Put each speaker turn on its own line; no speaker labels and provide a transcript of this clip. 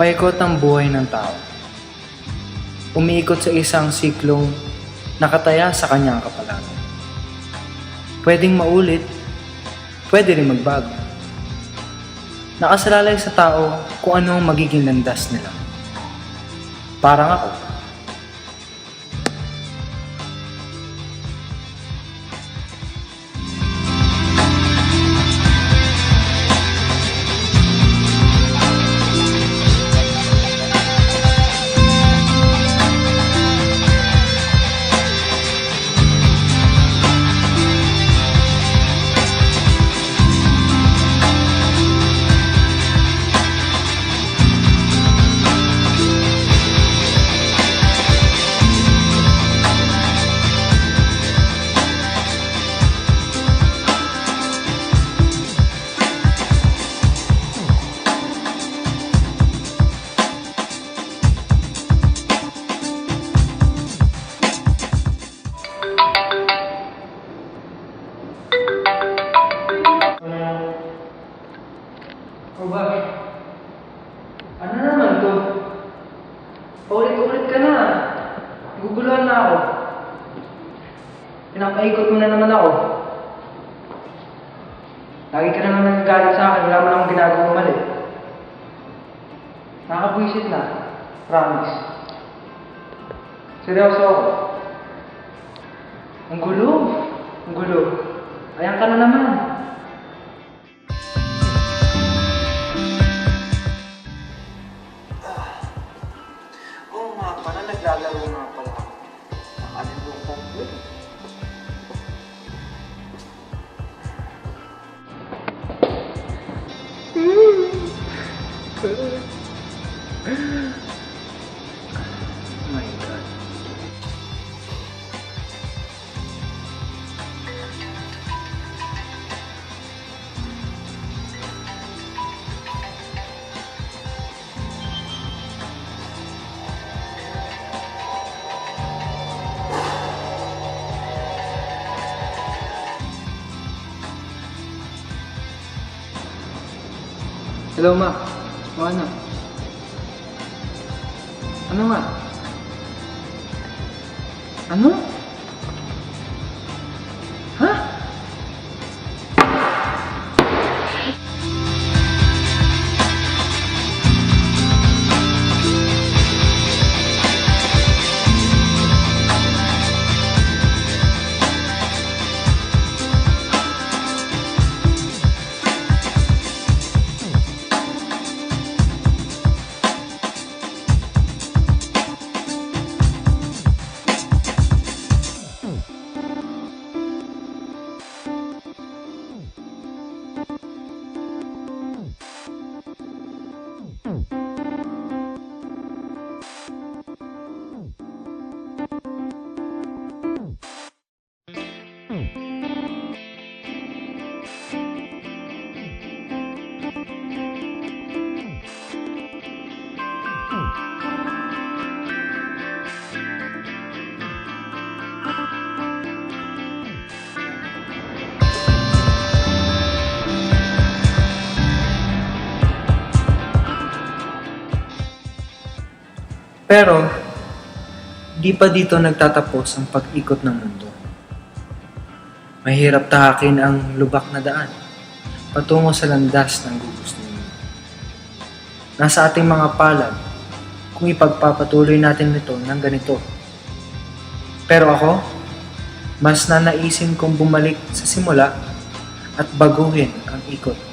Paikot ang buhay ng tao. Umiikot sa isang siklong nakataya sa kanyang kapalaran. Pwedeng maulit, pwede rin magbago. Nakasalalay sa tao kung ano ang magiging landas nila. Parang ako. O? Ano naman to? Paulit-ulit ka na. Guguluhan na ako. Pinapaikot mo na naman ako. Lagi ka naman nagagalit sa akin. Wala mo namang ginagawang mali. Nakakabwisit na. Promise. Seryoso ako. Ang gulo. Ang gulo. Ayan ka na naman. Hello ma O ano? Ano, ma? Ano? Pero, di pa dito nagtatapos ang pag-ikot ng mundo. Mahirap tahakin ang lubak na daan patungo sa landas ng gugustuhin. Nasa ating mga palad kung ipagpapatuloy natin ito ng ganito. Pero ako, mas nanaisin kong bumalik sa simula at baguhin ang ikot